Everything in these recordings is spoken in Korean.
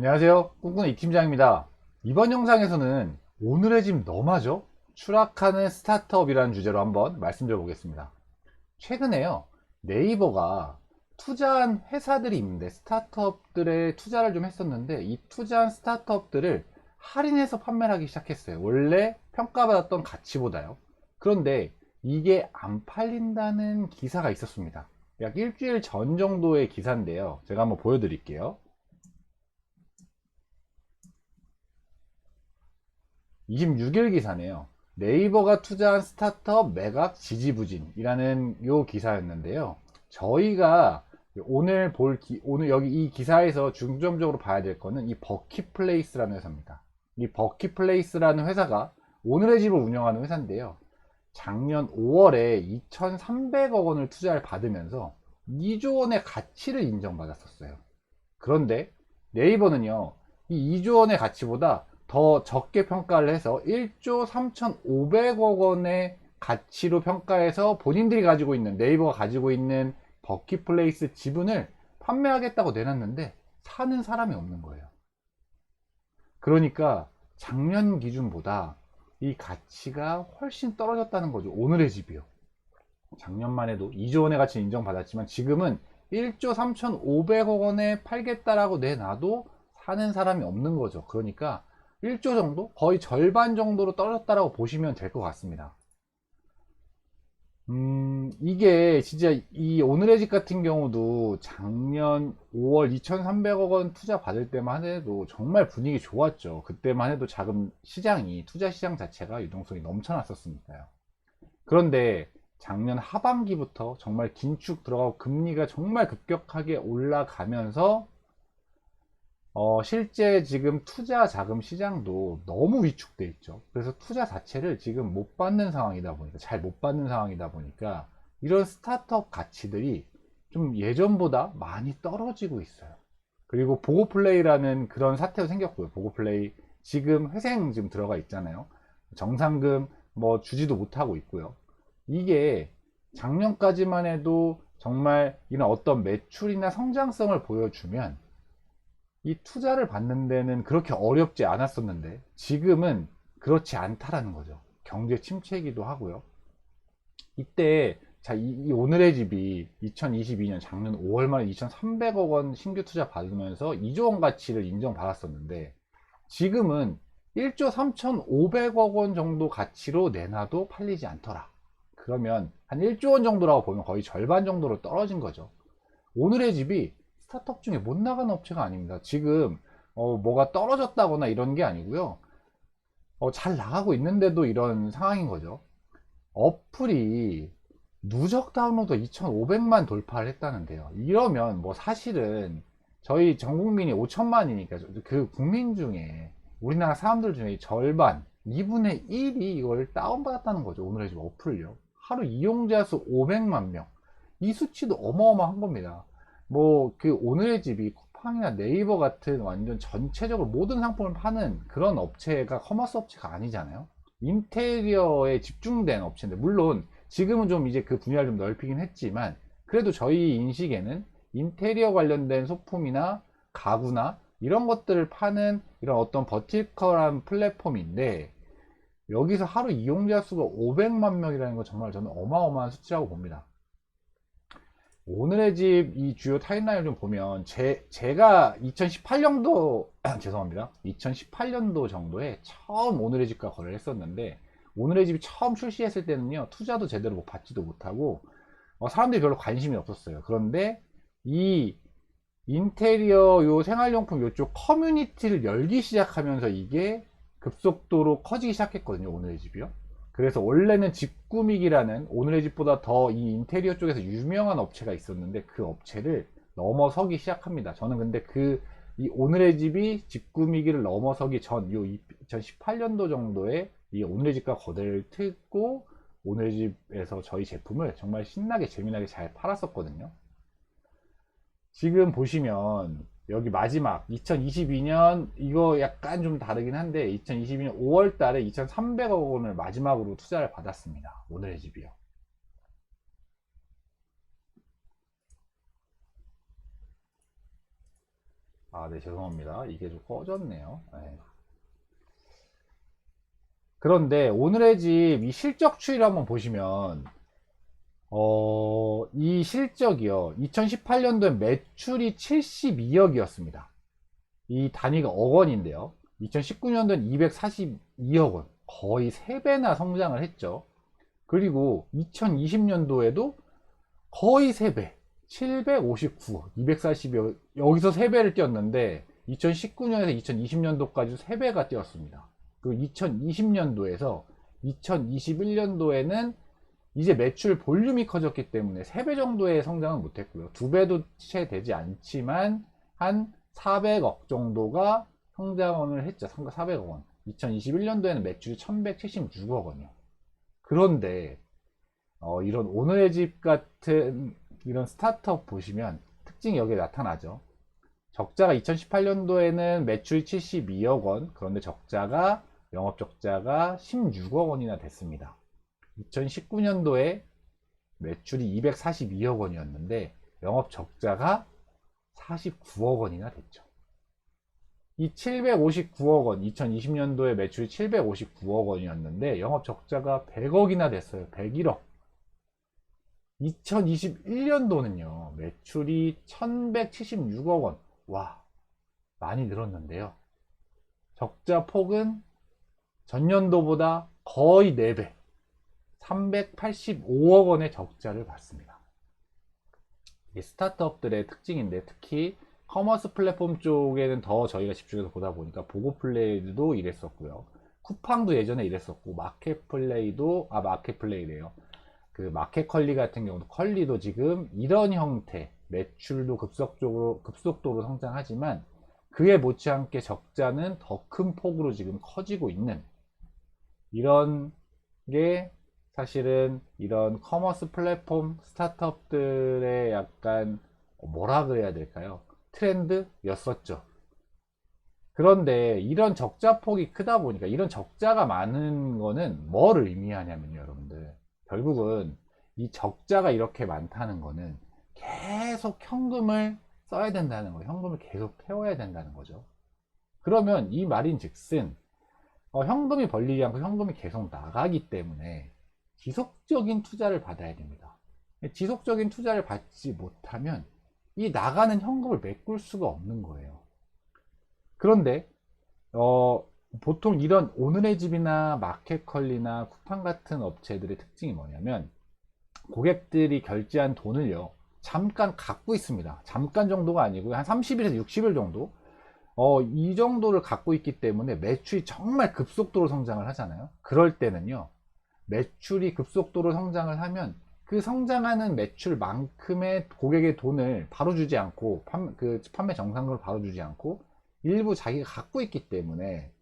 안녕하세요. 꿈꾸는 이팀장입니다. 이번 영상에서는 오늘의 집 너마저 추락하는 스타트업이라는 주제로 한번 말씀드려 보겠습니다. 최근에요. 네이버가 투자한 회사들이 있는데 스타트업들의 투자를 좀 했었는데 이 투자한 스타트업들을 할인해서 판매를 하기 시작했어요. 원래 평가받았던 가치보다요. 그런데 이게 안 팔린다는 기사가 있었습니다. 약 일주일 전 정도의 기사인데요. 제가 한번 보여드릴게요. 26일 기사네요. 네이버가 투자한 스타트업 매각 지지부진이라는 요 기사였는데요. 저희가 오늘 볼 기, 오늘 여기 이 기사에서 중점적으로 봐야 될 거는 이 버키플레이스라는 회사입니다. 이 버키플레이스라는 회사가 오늘의 집을 운영하는 회사인데요. 작년 5월에 2,300억 원을 투자를 받으면서 2조 원의 가치를 인정받았었어요. 그런데 네이버는요, 이 2조 원의 가치보다 더 적게 평가를 해서 1조 3,500억 원의 가치로 평가해서 본인들이 가지고 있는 네이버가 가지고 있는 버키플레이스 지분을 판매하겠다고 내놨는데 사는 사람이 없는 거예요. 그러니까 작년 기준보다 이 가치가 훨씬 떨어졌다는 거죠. 오늘의 집이요. 작년만 해도 2조 원의 가치 인정받았지만 지금은 1조 3,500억 원에 팔겠다라고 내놔도 사는 사람이 없는 거죠. 그러니까 1조 정도? 거의 절반 정도로 떨어졌다라고 보시면 될 것 같습니다. 음, 이게 진짜 이 오늘의 집 같은 경우도 작년 5월 2,300억 원 투자 받을 때만 해도 정말 분위기 좋았죠. 그때만 해도 자금 시장이, 투자 시장 자체가 유동성이 넘쳐났었으니까요. 그런데 작년 하반기부터 정말 긴축 들어가고 금리가 정말 급격하게 올라가면서 어, 실제 지금 투자 자금 시장도 너무 위축돼 있죠. 그래서 투자 자체를 지금 못 받는 상황이다 보니까, 잘 못 받는 상황이다 보니까, 이런 스타트업 가치들이 좀 예전보다 많이 떨어지고 있어요. 그리고 보고 플레이라는 그런 사태도 생겼고요. 보고 플레이 지금 회생 지금 들어가 있잖아요. 정상금 뭐 주지도 못하고 있고요. 이게 작년까지만 해도 정말 이런 어떤 매출이나 성장성을 보여주면 이 투자를 받는 데는 그렇게 어렵지 않았었는데 지금은 그렇지 않다라는 거죠. 경제 침체이기도 하고요. 이때 자, 이, 이 오늘의 집이 2022년 작년 5월 말에 2,300억 원 신규 투자 받으면서 2조 원 가치를 인정받았었는데 지금은 1조 3,500억 원 정도 가치로 내놔도 팔리지 않더라. 그러면 한 1조 원 정도라고 보면 거의 절반 정도로 떨어진 거죠. 오늘의 집이 스타트업 중에 못 나가는 업체가 아닙니다. 지금 어, 뭐가 떨어졌다거나 이런 게 아니고요. 어, 잘 나가고 있는데도 이런 상황인 거죠. 어플이 누적 다운로드 2,500만 돌파를 했다는데요. 이러면 뭐 사실은 저희 전 국민이 5천만이니까 그 국민 중에 우리나라 사람들 중에 절반 2분의 1이 이걸 다운받았다는 거죠. 오늘의 집 어플요. 하루 이용자 수 500만 명. 이 수치도 어마어마한 겁니다. 뭐 그 오늘의 집이 쿠팡이나 네이버 같은 완전 전체적으로 모든 상품을 파는 그런 업체가 커머스 업체가 아니잖아요. 인테리어에 집중된 업체인데 물론 지금은 좀 이제 그 분야를 좀 넓히긴 했지만 그래도 저희 인식에는 인테리어 관련된 소품이나 가구나 이런 것들을 파는 이런 어떤 버티컬한 플랫폼인데 여기서 하루 이용자 수가 500만 명이라는 건 정말 저는 어마어마한 수치라고 봅니다. 오늘의 집 이 주요 타임라인을 좀 보면 제, 제가 2018년도 죄송합니다. 2018년도 정도에 처음 오늘의 집과 거래를 했었는데 오늘의 집이 처음 출시했을 때는요 투자도 제대로 뭐 받지도 못하고 어, 사람들이 별로 관심이 없었어요. 그런데 이 인테리어 요 생활용품 요쪽 커뮤니티를 열기 시작하면서 이게 급속도로 커지기 시작했거든요 오늘의 집이요 그래서 원래는 집 꾸미기라는 오늘의 집보다 더 이 인테리어 쪽에서 유명한 업체가 있었는데 그 업체를 넘어서기 시작합니다. 저는 근데 그 이 오늘의 집이 집 꾸미기를 넘어서기 전, 요 2018년도 정도에 이 오늘의 집과 거래를 틀고 오늘의 집에서 저희 제품을 정말 신나게 재미나게 잘 팔았었거든요. 지금 보시면 여기 마지막 2022년 이거 약간 좀 다르긴 한데 2022년 5월 달에 2,300억 원을 마지막으로 투자를 받았습니다. 오늘의 집이요. 아, 네, 죄송합니다. 이게 좀 꺼졌네요. 네. 그런데 오늘의 집 이 실적 추이를 한번 보시면 어, 이 실적이요. 2018년도에 매출이 72억이었습니다. 이 단위가 억 원인데요. 2019년도엔 242억 원. 거의 3배나 성장을 했죠. 그리고 2020년도에도 거의 3배. 759억, 240억. 여기서 3배를 뛰었는데 2019년에서 2020년도까지 3배가 뛰었습니다. 그리고 2020년도에서 2021년도에는 이제 매출 볼륨이 커졌기 때문에 3배 정도의 성장은 못했고요. 2배도 채 되지 않지만 한 400억 정도가 성장을 했죠. 400억 원. 2021년도에는 매출이 1176억 원이요. 그런데 어, 이런 오늘의 집 같은 이런 스타트업 보시면 특징이 여기에 나타나죠. 적자가 2018년도에는 매출이 72억 원, 그런데 적자가 영업 적자가 16억 원이나 됐습니다. 2019년도에 매출이 242억 원이었는데 영업 적자가 49억 원이나 됐죠. 이 759억 원, 2020년도에 매출이 759억 원이었는데 영업 적자가 100억이나 됐어요. 101억. 2021년도는요, 매출이 1176억 원. 와, 많이 늘었는데요. 적자 폭은 전년도보다 거의 4배. 385억 원의 적자를 봤습니다. 스타트업들의 특징인데 특히 커머스 플랫폼 쪽에는 더 저희가 집중해서 보다 보니까 보고 플레이도 이랬었고요. 쿠팡도 예전에 이랬었고 마켓 플레이도 아 마켓 플레이래요. 그 마켓 컬리 같은 경우도 컬리도 지금 이런 형태 매출도 급속적으로 급속도로 성장하지만 그에 못지않게 적자는 더 큰 폭으로 지금 커지고 있는 이런 게 사실은 이런 커머스 플랫폼 스타트업들의 약간 뭐라 그래야 될까요? 트렌드였었죠. 그런데 이런 적자 폭이 크다 보니까 이런 적자가 많은 거는 뭐를 의미하냐면요, 여러분들. 결국은 이 적자가 이렇게 많다는 거는 계속 현금을 써야 된다는 거예요. 현금을 계속 태워야 된다는 거죠. 그러면 이 말인 즉슨 어, 현금이 벌리지 않고 현금이 계속 나가기 때문에 지속적인 투자를 받아야 됩니다. 지속적인 투자를 받지 못하면 이 나가는 현금을 메꿀 수가 없는 거예요. 그런데 어, 보통 이런 오늘의 집이나 마켓컬리나 쿠팡 같은 업체들의 특징이 뭐냐면 고객들이 결제한 돈을요 잠깐 갖고 있습니다. 잠깐 정도가 아니고 한 30일에서 60일 정도 어, 이 정도를 갖고 있기 때문에 매출이 정말 급속도로 성장을 하잖아요. 그럴 때는요 매출이 급속도로 성장을 하면 그 성장하는 매출만큼의 고객의 돈을 바로 주지 않고 판매, 그 판매 정상금을 바로 주지 않고 일부 자기가 갖고 있기 때문에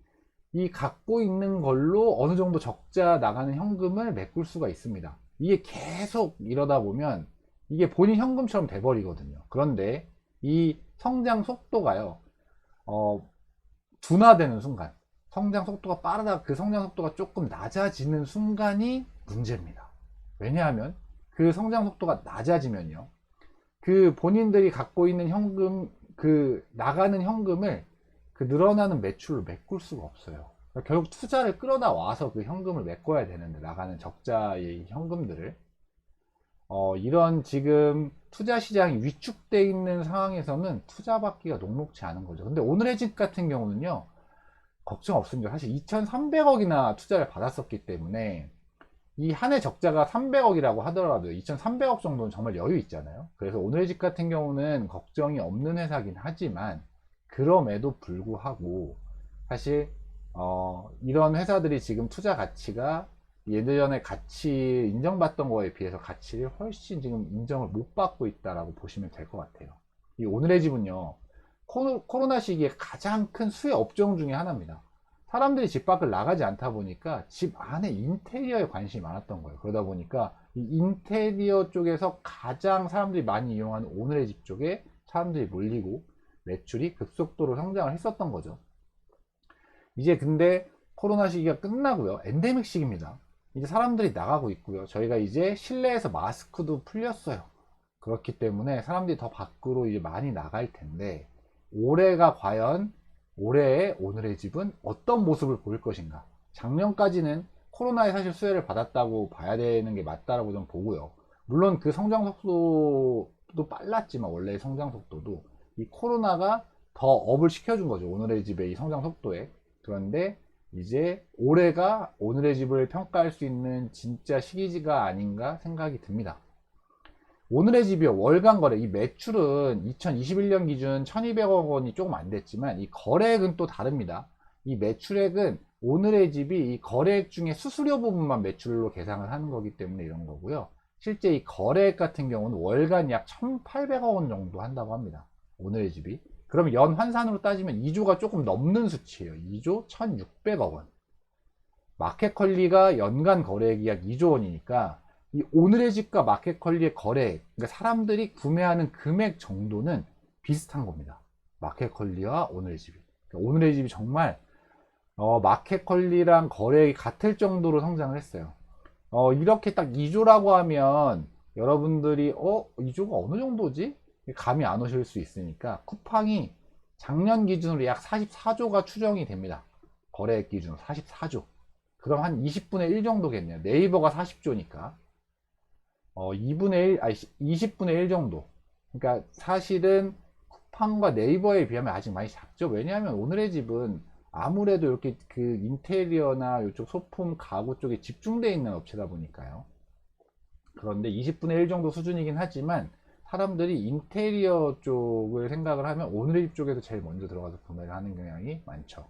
이 갖고 있는 걸로 어느 정도 적자 나가는 현금을 메꿀 수가 있습니다. 이게 계속 이러다 보면 이게 본인 현금처럼 돼버리거든요. 그런데 이 성장 속도가요, 어, 둔화되는 순간, 성장 속도가 빠르다, 그 성장 속도가 조금 낮아지는 순간이 문제입니다. 왜냐하면 그 성장 속도가 낮아지면요, 그 본인들이 갖고 있는 현금, 그 나가는 현금을 그 늘어나는 매출로 메꿀 수가 없어요. 그러니까 결국 투자를 끌어다 와서 그 현금을 메꿔야 되는데 나가는 적자의 현금들을 어, 이런 지금 투자 시장이 위축돼 있는 상황에서는 투자 받기가 녹록지 않은 거죠. 근데 오늘의 집 같은 경우는요 걱정 없습니다. 사실 2,300억이나 투자를 받았었기 때문에 이 한 해 적자가 300억이라고 하더라도 2,300억 정도는 정말 여유 있잖아요. 그래서 오늘의 집 같은 경우는 걱정이 없는 회사긴 하지만 그럼에도 불구하고 사실 어, 이런 회사들이 지금 투자 가치가 예전에 가치 인정받던 거에 비해서 가치를 훨씬 지금 인정을 못 받고 있다라고 보시면 될 것 같아요. 이 오늘의 집은요, 코로나 시기에 가장 큰 수혜 업종 중에 하나입니다. 사람들이 집 밖을 나가지 않다 보니까 집 안에 인테리어에 관심이 많았던 거예요. 그러다 보니까 이 인테리어 쪽에서 가장 사람들이 많이 이용하는 오늘의 집 쪽에 사람들이 몰리고 매출이 급속도로 성장을 했었던 거죠. 이제 근데 코로나 시기가 끝나고요. 엔데믹 시기입니다. 이제 사람들이 나가고 있고요. 저희가 이제 실내에서 마스크도 풀렸어요. 그렇기 때문에 사람들이 더 밖으로 이제 많이 나갈 텐데 올해가 과연 올해의 오늘의 집은 어떤 모습을 보일 것인가. 작년까지는 코로나에 사실 수혜를 받았다고 봐야 되는 게 맞다라고 좀 보고요. 물론 그 성장 속도도 빨랐지만 원래의 성장 속도도 이 코로나가 더 업을 시켜준 거죠. 오늘의 집의 이 성장 속도에. 그런데 이제 올해가 오늘의 집을 평가할 수 있는 진짜 시기지가 아닌가 생각이 듭니다. 오늘의 집이요 월간 거래. 이 매출은 2021년 기준 1200억 원이 조금 안 됐지만 이 거래액은 또 다릅니다. 이 매출액은 오늘의 집이 이 거래액 중에 수수료 부분만 매출로 계산을 하는 거기 때문에 이런 거고요. 실제 이 거래액 같은 경우는 월간 약 1800억 원 정도 한다고 합니다. 오늘의 집이 그럼 연 환산으로 따지면 2조가 조금 넘는 수치예요. 2조 1600억 원. 마켓컬리가 연간 거래액이 약 2조 원이니까 이 오늘의 집과 마켓컬리의 거래, 그러니까 사람들이 구매하는 금액 정도는 비슷한 겁니다. 마켓컬리와 오늘의 집이. 그러니까 오늘의 집이 정말 어, 마켓컬리랑 거래액이 같을 정도로 성장을 했어요. 어, 이렇게 딱 2조라고 하면 여러분들이 어 2조가 어느 정도지? 감이 안 오실 수 있으니까 쿠팡이 작년 기준으로 약 44조가 추정이 됩니다. 거래액 기준으로 44조. 그럼 한 20분의 1 정도겠네요. 네이버가 40조니까. 어, 2분의 1, 아니 20분의 1 정도. 그러니까 사실은 쿠팡과 네이버에 비하면 아직 많이 작죠. 왜냐하면 오늘의 집은 아무래도 이렇게 그 인테리어나 이쪽 소품 가구 쪽에 집중되어 있는 업체다 보니까요. 그런데 20분의 1 정도 수준이긴 하지만 사람들이 인테리어 쪽을 생각을 하면 오늘의 집 쪽에서 제일 먼저 들어가서 구매를 하는 경향이 많죠.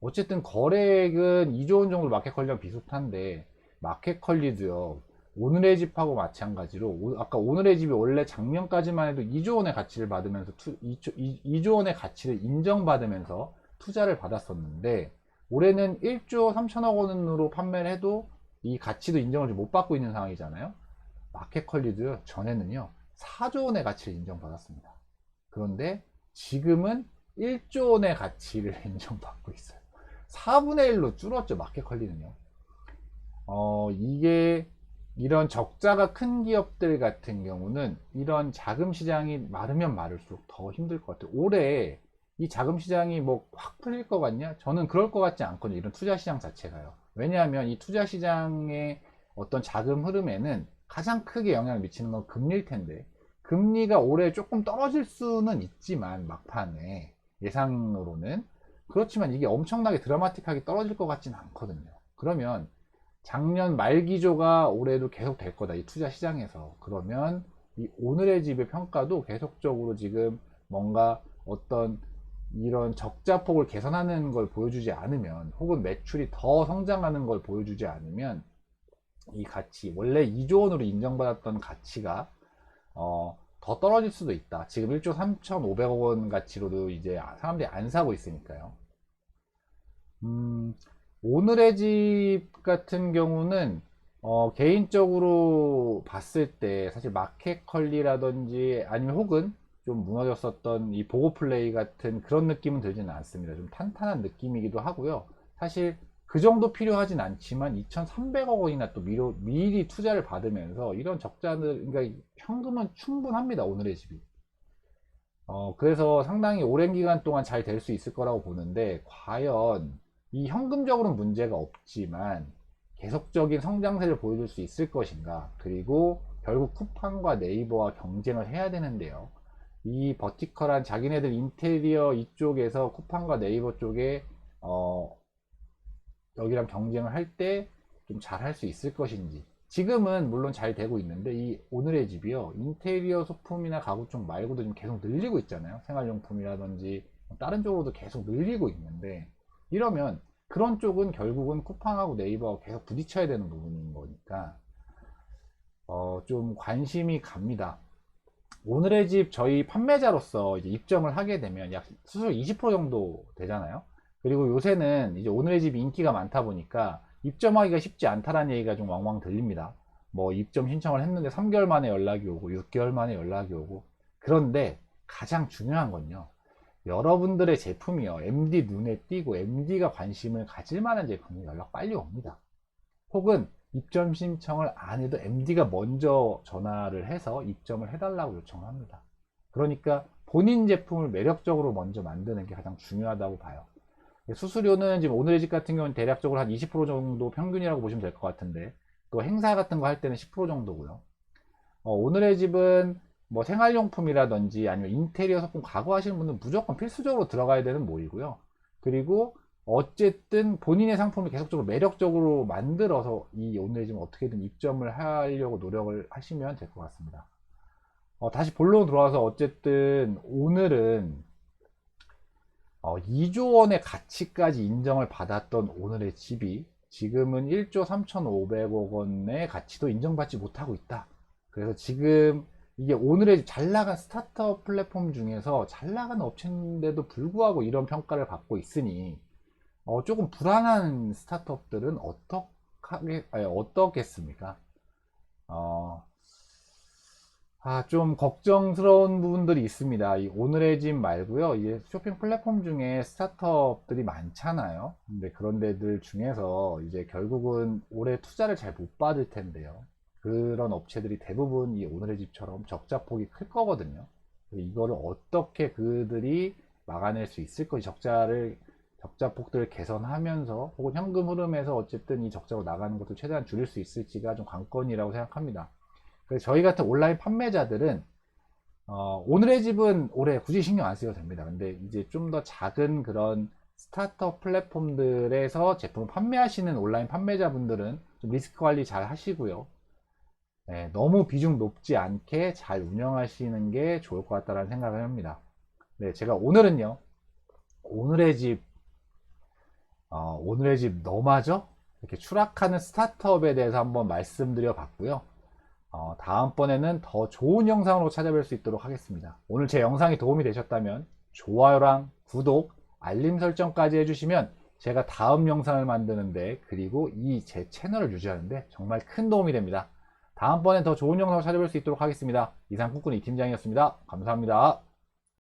어쨌든 거래액은 2조 원 정도 마켓컬리랑 비슷한데 마켓컬리도요. 오늘의 집하고 마찬가지로 아까 오늘의 집이 원래 작년까지만 해도 2조 원의 가치를 받으면서 투, 2조, 2조 원의 가치를 인정받으면서 투자를 받았었는데 올해는 1조 3천억 원으로 판매를 해도 이 가치도 인정을 못 받고 있는 상황이잖아요. 마켓컬리도요. 전에는요. 4조 원의 가치를 인정받았습니다. 그런데 지금은 1조 원의 가치를 인정받고 있어요. 4분의 1로 줄었죠. 마켓컬리는요. 어, 이게 이런 적자가 큰 기업들 같은 경우는 이런 자금 시장이 마르면 마를수록 더 힘들 것 같아요. 올해 이 자금 시장이 뭐 확 풀릴 것 같냐? 저는 그럴 것 같지 않거든요. 이런 투자 시장 자체가요. 왜냐하면 이 투자 시장의 어떤 자금 흐름에는 가장 크게 영향을 미치는 건 금리일 텐데 금리가 올해 조금 떨어질 수는 있지만 막판에 예상으로는 그렇지만 이게 엄청나게 드라마틱하게 떨어질 것 같지는 않거든요. 그러면 작년 말 기조가 올해도 계속 될 거다. 이 투자 시장에서. 그러면 이 오늘의 집의 평가도 계속적으로 지금 뭔가 어떤 이런 적자폭을 개선하는 걸 보여주지 않으면 혹은 매출이 더 성장하는 걸 보여주지 않으면 이 가치 원래 2조 원으로 인정받았던 가치가 어, 더 떨어질 수도 있다. 지금 1조 3,500억 원 가치로도 이제 사람들이 안 사고 있으니까요. 음, 오늘의 집 같은 경우는 어, 개인적으로 봤을 때 사실 마켓컬리라든지 아니면 혹은 좀 무너졌었던 이 보고 플레이 같은 그런 느낌은 들지는 않습니다. 좀 탄탄한 느낌이기도 하고요. 사실 그 정도 필요하진 않지만 2,300억 원이나 또 미리, 미리 투자를 받으면서 이런 적자들, 그러니까 현금은 충분합니다. 오늘의 집이. 어, 그래서 상당히 오랜 기간 동안 잘 될 수 있을 거라고 보는데 과연 이 현금적으로는 문제가 없지만 계속적인 성장세를 보여줄 수 있을 것인가? 그리고 결국 쿠팡과 네이버와 경쟁을 해야 되는데요. 이 버티컬한 자기네들 인테리어 이쪽에서 쿠팡과 네이버 쪽에 어 여기랑 경쟁을 할 때 좀 잘 할 수 있을 것인지. 지금은 물론 잘 되고 있는데 이 오늘의 집이요. 인테리어 소품이나 가구 쪽 말고도 좀 계속 늘리고 있잖아요. 생활용품이라든지 다른 쪽으로도 계속 늘리고 있는데 이러면 그런 쪽은 결국은 쿠팡하고 네이버하고 계속 부딪혀야 되는 부분인 거니까 어, 좀 관심이 갑니다. 오늘의 집 저희 판매자로서 이제 입점을 하게 되면 약 수수료 20% 정도 되잖아요. 그리고 요새는 이제 오늘의 집이 인기가 많다 보니까 입점하기가 쉽지 않다라는 얘기가 좀 왕왕 들립니다. 뭐 입점 신청을 했는데 3개월 만에 연락이 오고 6개월 만에 연락이 오고 그런데 가장 중요한 건요. 여러분들의 제품이요 MD 눈에 띄고 MD가 관심을 가질 만한 제품이 연락 빨리 옵니다 혹은 입점 신청을 안 해도 MD가 먼저 전화를 해서 입점을 해달라고 요청을 합니다 그러니까 본인 제품을 매력적으로 먼저 만드는 게 가장 중요하다고 봐요. 수수료는 지금 오늘의 집 같은 경우는 대략적으로 한 20% 정도 평균이라고 보시면 될 것 같은데 또 행사 같은 거 할 때는 10% 정도고요. 어, 오늘의 집은 뭐 생활용품이라든지 아니면 인테리어 소품 가구 하시는 분은 무조건 필수적으로 들어가야 되는 모이고요. 그리고 어쨌든 본인의 상품을 계속적으로 매력적으로 만들어서 이 오늘의 집은 어떻게든 입점을 하려고 노력을 하시면 될 것 같습니다. 어, 다시 본론 들어와서 어쨌든 오늘은 어, 2조 원의 가치까지 인정을 받았던 오늘의 집이 지금은 1조 3,500억 원의 가치도 인정받지 못하고 있다. 그래서 지금 이게 오늘의 잘 나간 스타트업 플랫폼 중에서 잘 나가는 업체인데도 불구하고 이런 평가를 받고 있으니 어, 조금 불안한 스타트업들은 어떻게, 어떻겠습니까? 어, 아, 좀 걱정스러운 부분들이 있습니다. 이 오늘의 집 말고요. 이제 쇼핑 플랫폼 중에 스타트업들이 많잖아요. 근데 그런 데들 중에서 이제 결국은 올해 투자를 잘 못 받을 텐데요. 그런 업체들이 대부분 이 오늘의 집처럼 적자폭이 클 거거든요. 이거를 어떻게 그들이 막아낼 수 있을 것이 적자를 적자폭들을 개선하면서 혹은 현금 흐름에서 어쨌든 이 적자로 나가는 것도 최대한 줄일 수 있을지가 좀 관건이라고 생각합니다. 그래서 저희 같은 온라인 판매자들은 어, 오늘의 집은 올해 굳이 신경 안 써도 됩니다. 근데 이제 좀 더 작은 그런 스타트업 플랫폼들에서 제품을 판매하시는 온라인 판매자분들은 좀 리스크 관리 잘 하시고요. 네, 너무 비중 높지 않게 잘 운영하시는 게 좋을 것 같다는 생각을 합니다. 네, 제가 오늘은요, 오늘의 집, 어, 오늘의 집 너마저 이렇게 추락하는 스타트업에 대해서 한번 말씀드려 봤고요. 어, 다음번에는 더 좋은 영상으로 찾아뵐 수 있도록 하겠습니다. 오늘 제 영상이 도움이 되셨다면 좋아요랑 구독, 알림 설정까지 해주시면 제가 다음 영상을 만드는데 그리고 이 제 채널을 유지하는데 정말 큰 도움이 됩니다. 다음번에 더 좋은 영상을 찾아뵐 수 있도록 하겠습니다. 이상 꿈꾸는 이 팀장이었습니다. 감사합니다.